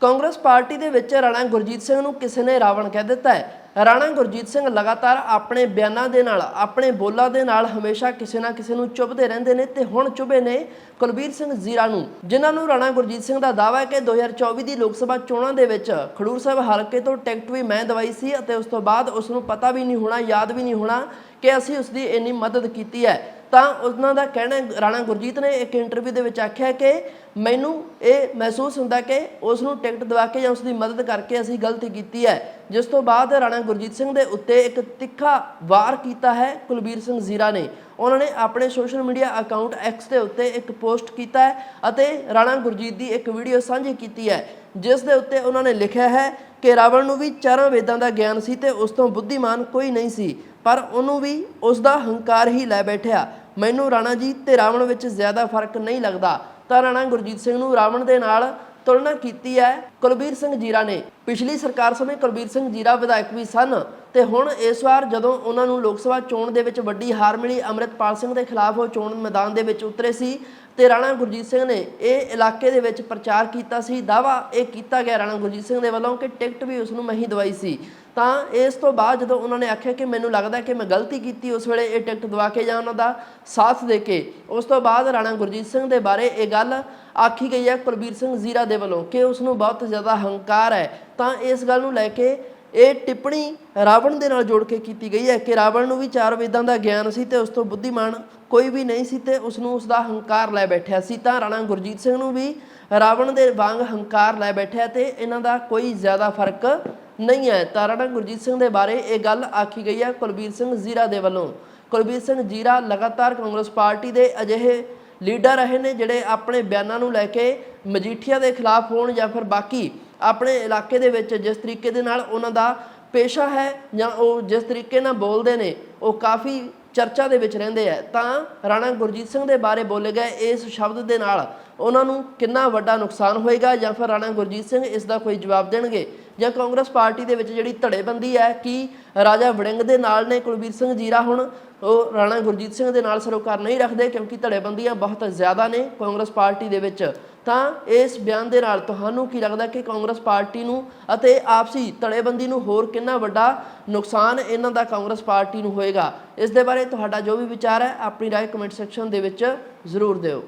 Congress party ਦੇ ਵਿੱਚ ਰਾਣਾ ਗੁਰਜੀਤ ਸਿੰਘ ਨੂੰ ਕਿਸੇ ਨੇ ਰਾਵਣ ਕਹਿ ਦਿੱਤਾ ਹੈ। ਰਾਣਾ ਗੁਰਜੀਤ ਸਿੰਘ ਲਗਾਤਾਰ ਆਪਣੇ ਬਿਆਨਾਂ ਦੇ ਨਾਲ, ਆਪਣੇ ਬੋਲਾਂ ਦੇ ਨਾਲ ਹਮੇਸ਼ਾ ਕਿਸੇ ਨਾ ਕਿਸੇ ਨੂੰ ਚੁੱਭਦੇ ਰਹਿੰਦੇ ਨੇ ਤੇ ਹੁਣ ਚੁੱਭੇ ਨੇ ਕੁਲਬੀਰ ਸਿੰਘ ਜ਼ੀਰਾ ਨੂੰ, ਜਿਨ੍ਹਾਂ ਨੂੰ ਰਾਣਾ ਗੁਰਜੀਤ ਸਿੰਘ ਦਾ ਦਾਅਵਾ ਹੈ ਕਿ 2024 ਦੀ ਲੋਕ ਸਭਾ ਚੋਣਾਂ ਦੇ ਵਿੱਚ ਖਡੂਰ ਸਾਹਿਬ ਹਲਕੇ ਤੋਂ ਟਿਕਟ ਵੀ ਮੈਂ ਦਵਾਈ ਸੀ ਅਤੇ ਉਸ ਤੋਂ ਬਾਅਦ ਉਸ ਨੂੰ ਪਤਾ ਵੀ ਨਹੀਂ ਹੋਣਾ, ਯਾਦ ਵੀ ਨਹੀਂ ਹੋਣਾ ਕਿ ਅਸੀਂ ਉਸ ਦੀ ਇੰਨੀ ਮਦਦ ਕੀਤੀ ਹੈ। ਤਾਂ ਉਹਨਾਂ ਦਾ ਕਹਿਣਾ ਰਾਣਾ ਗੁਰਜੀਤ ਨੇ ਇੱਕ ਇੰਟਰਵਿਊ ਦੇ ਵਿੱਚ ਆਖਿਆ ਕਿ ਮੈਨੂੰ ਇਹ ਮਹਿਸੂਸ ਹੁੰਦਾ ਕਿ ਉਸ ਨੂੰ ਟਿਕਟ ਦਵਾ ਕੇ ਜਾਂ ਉਸ ਦੀ ਮਦਦ ਕਰਕੇ ਅਸੀਂ ਗਲਤੀ ਕੀਤੀ ਹੈ। ਜਿਸ ਤੋਂ ਬਾਅਦ ਰਾਣਾ ਗੁਰਜੀਤ ਸਿੰਘ ਦੇ ਉੱਤੇ ਇੱਕ ਤਿੱਖਾ ਵਾਰ ਕੀਤਾ ਹੈ ਕੁਲਬੀਰ ਸਿੰਘ ਜ਼ੀਰਾ ਨੇ। ਉਹਨਾਂ ਨੇ ਆਪਣੇ ਸੋਸ਼ਲ ਮੀਡੀਆ ਅਕਾਊਂਟ X ਦੇ ਉੱਤੇ ਇੱਕ ਪੋਸਟ ਕੀਤਾ ਹੈ ਅਤੇ ਰਾਣਾ ਗੁਰਜੀਤ ਦੀ ਇੱਕ ਵੀਡੀਓ ਸਾਂਝੀ ਕੀਤੀ ਹੈ, ਜਿਸ ਦੇ ਉੱਤੇ ਉਹਨਾਂ ਨੇ ਲਿਖਿਆ ਹੈ ਕਿ ਰਾਵਣ ਨੂੰ ਵੀ ਚਾਰਾਂ ਵੇਦਾਂ ਦਾ ਗਿਆਨ ਸੀ ਤੇ ਉਸ ਤੋਂ ਬੁੱਧੀਮਾਨ ਕੋਈ ਨਹੀਂ ਸੀ, ਪਰ ਉਹਨੂੰ ਵੀ ਉਸ ਦਾ ਹੰਕਾਰ ਹੀ ਲੈ ਬੈਠਿਆ। ਮੈਨੂੰ ਰਾਣਾ ਜੀ ਤੇ ਰਾਵਣ ਵਿੱਚ ਜ਼ਿਆਦਾ ਫ਼ਰਕ ਨਹੀਂ ਲੱਗਦਾ। ਤਾਂ ਰਾਣਾ ਗੁਰਜੀਤ ਸਿੰਘ ਨੂੰ ਰਾਵਣ ਦੇ ਨਾਲ ਤੁਲਨਾ ਕੀਤੀ ਹੈ। ਕੁਲਬੀਰ ਸਿੰਘ ਜੀਰਾ ਨੇ। ਪਿਛਲੀ ਸਰਕਾਰ ਸਮੇਂ ਕੁਲਬੀਰ ਸਿੰਘ ਜੀਰਾ ਵਿਧਾਇਕ ਵੀ ਸਨ ਤੇ ਹੁਣ ਇਸ ਵਾਰ ਜਦੋਂ ਉਹਨਾਂ ਨੂੰ ਲੋਕ ਸਭਾ ਚੋਣ ਦੇ ਵਿੱਚ ਵੱਡੀ ਹਾਰ ਮਿਲੀ, ਅੰਮ੍ਰਿਤਪਾਲ ਸਿੰਘ ਦੇ ਖਿਲਾਫ ਉਹ ਚੋਣ ਮੈਦਾਨ ਦੇ ਵਿੱਚ ਉਤਰੇ ਸੀ ਤੇ ਰਾਣਾ ਗੁਰਜੀਤ ਸਿੰਘ ਨੇ ਇਹ ਇਲਾਕੇ ਦੇ ਵਿੱਚ ਪ੍ਰਚਾਰ ਕੀਤਾ ਸੀ ਦਾਵਾ ਇਹ ਕੀਤਾ ਗਿਆ ਰਾਣਾ ਗੁਰਜੀਤ ਸਿੰਘ ਦੇ ਵੱਲੋਂ ਕਿ ਟਿਕਟ ਵੀ ਉਸ ਨੂੰ ਮੈਂ ਹੀ ਦਵਾਈ ਸੀ। ਤਾਂ ਇਸ ਤੋਂ ਬਾਅਦ ਜਦੋਂ ਉਹਨਾਂ ਨੇ ਆਖਿਆ ਕਿ ਮੈਨੂੰ ਲੱਗਦਾ ਕਿ ਮੈਂ ਗਲਤੀ ਕੀਤੀ ਉਸ ਵੇਲੇ ਇਹ ਟਿਕਟ ਦਵਾ ਕੇ ਜਾਂ ਉਹਨਾਂ ਦਾ ਸਾਥ ਦੇ ਕੇ, ਉਸ ਤੋਂ ਬਾਅਦ ਰਾਣਾ ਗੁਰਜੀਤ ਸਿੰਘ ਦੇ ਬਾਰੇ ਇਹ ਗੱਲ ਆਖੀ ਗਈ ਹੈ ਕੁਲਬੀਰ ਸਿੰਘ ਜ਼ੀਰਾ ਦੇ ਵੱਲੋਂ ਕਿ ਉਸ ਨੂੰ ਬਹੁਤ ਜ਼ਿਆਦਾ ਹੰਕਾਰ ਹੈ। ਤਾਂ ਇਸ ਗੱਲ ਨੂੰ ਲੈ ਕੇ ਇਹ ਟਿੱਪਣੀ ਰਾਵਣ ਦੇ ਨਾਲ ਜੋੜ ਕੇ ਕੀਤੀ ਗਈ ਹੈ ਕਿ ਰਾਵਣ ਨੂੰ ਵੀ ਚਾਰ ਵੇਦਾਂ ਦਾ ਗਿਆਨ ਸੀ ਤੇ ਉਸ ਤੋਂ ਬੁੱਧੀਮਾਨ ਕੋਈ ਵੀ ਨਹੀਂ ਸੀ ਤੇ ਉਸ ਨੂੰ ਉਸ ਦਾ ਹੰਕਾਰ ਲੈ ਬੈਠਿਆ ਸੀ। ਤਾਂ ਰਾਣਾ ਗੁਰਜੀਤ ਸਿੰਘ ਨੂੰ ਵੀ ਰਾਵਣ ਦੇ ਵਾਂਗ ਹੰਕਾਰ ਲੈ ਬੈਠਿਆ ਤੇ ਇਹਨਾਂ ਦਾ ਕੋਈ ਜ਼ਿਆਦਾ ਫ਼ਰਕ ਨਹੀਂ ਹੈ ਤਾਂ ਰਾਣਾ ਗੁਰਜੀਤ ਸਿੰਘ ਦੇ ਬਾਰੇ ਇਹ ਗੱਲ ਆਖੀ ਗਈ ਹੈ ਕੁਲਬੀਰ ਸਿੰਘ ਜ਼ੀਰਾ ਦੇ ਵੱਲੋਂ। ਕੁਲਬੀਰ ਸਿੰਘ ਜੀਰਾ ਲਗਾਤਾਰ ਕਾਂਗਰਸ ਪਾਰਟੀ ਦੇ ਅਜਿਹੇ ਲੀਡਰ ਰਹੇ ਨੇ ਜਿਹੜੇ ਆਪਣੇ ਬਿਆਨਾਂ ਨੂੰ ਲੈ ਕੇ ਮਜੀਠੀਆ ਦੇ ਖਿਲਾਫ ਹੋਣ ਜਾਂ ਫਿਰ ਬਾਕੀ ਆਪਣੇ ਇਲਾਕੇ ਦੇ ਵਿੱਚ ਜਿਸ ਤਰੀਕੇ ਦੇ ਨਾਲ ਉਹਨਾਂ ਦਾ ਪੇਸ਼ਾ ਹੈ ਜਾਂ ਉਹ ਜਿਸ ਤਰੀਕੇ ਨਾਲ ਬੋਲਦੇ ਨੇ, ਉਹ ਕਾਫੀ ਚਰਚਾ ਦੇ ਵਿੱਚ ਰਹਿੰਦੇ ਆ। ਤਾਂ ਰਾਣਾ ਗੁਰਜੀਤ ਸਿੰਘ ਦੇ ਬਾਰੇ ਬੋਲੇ ਗਏ ਇਸ ਸ਼ਬਦ ਦੇ ਨਾਲ, ਉਹਨਾਂ ਨੂੰ ਕਿੰਨਾ ਵੱਡਾ ਨੁਕਸਾਨ ਹੋਏਗਾ ਜਾਂ ਫਿਰ ਰਾਣਾ ਗੁਰਜੀਤ ਸਿੰਘ ਇਸ ਦਾ ਕੋਈ ਜਵਾਬ ਦੇਣਗੇ? ਜਾਂ ਕਾਂਗਰਸ ਪਾਰਟੀ ਦੇ ਵਿੱਚ ਜਿਹੜੀ ਧੜੇਬੰਦੀ ਹੈ, ਕਿ ਰਾਜਾ ਵੜਿੰਗ ਦੇ ਨਾਲ ਨੇ, ਕੁਲਬੀਰ ਸਿੰਘ ਜੀਰਾ ਹੁਣ, ਉਹ ਰਾਣਾ ਗੁਰਜੀਤ ਸਿੰਘ ਦੇ ਨਾਲ ਸਰੋਕਾਰ ਨਹੀਂ ਰੱਖਦੇ ਕਿਉਂਕਿ ਧੜੇਬੰਦੀਆਂ ਬਹੁਤ ਜ਼ਿਆਦਾ ਨੇ ਕਾਂਗਰਸ ਪਾਰਟੀ ਦੇ ਵਿੱਚ। ਤਾਂ ਇਸ ਬਿਆਨ ਦੇ ਨਾਲ ਤੁਹਾਨੂੰ ਕੀ ਲੱਗਦਾ ਕਿ ਕਾਂਗਰਸ ਪਾਰਟੀ ਨੂੰ ਅਤੇ ਆਪਸੀ ਧੜੇਬੰਦੀ ਨੂੰ ਹੋਰ ਕਿੰਨਾ ਵੱਡਾ ਨੁਕਸਾਨ ਇਹਨਾਂ ਦਾ ਕਾਂਗਰਸ ਪਾਰਟੀ ਨੂੰ ਹੋਏਗਾ? ਇਸ ਦੇ ਬਾਰੇ ਤੁਹਾਡਾ ਜੋ ਵੀ ਵਿਚਾਰ ਹੈ, ਆਪਣੀ ਰਾਏ ਕਮੈਂਟ ਸੈਕਸ਼ਨ ਦੇ ਵਿੱਚ ਜ਼ਰੂਰ ਦਿਓ।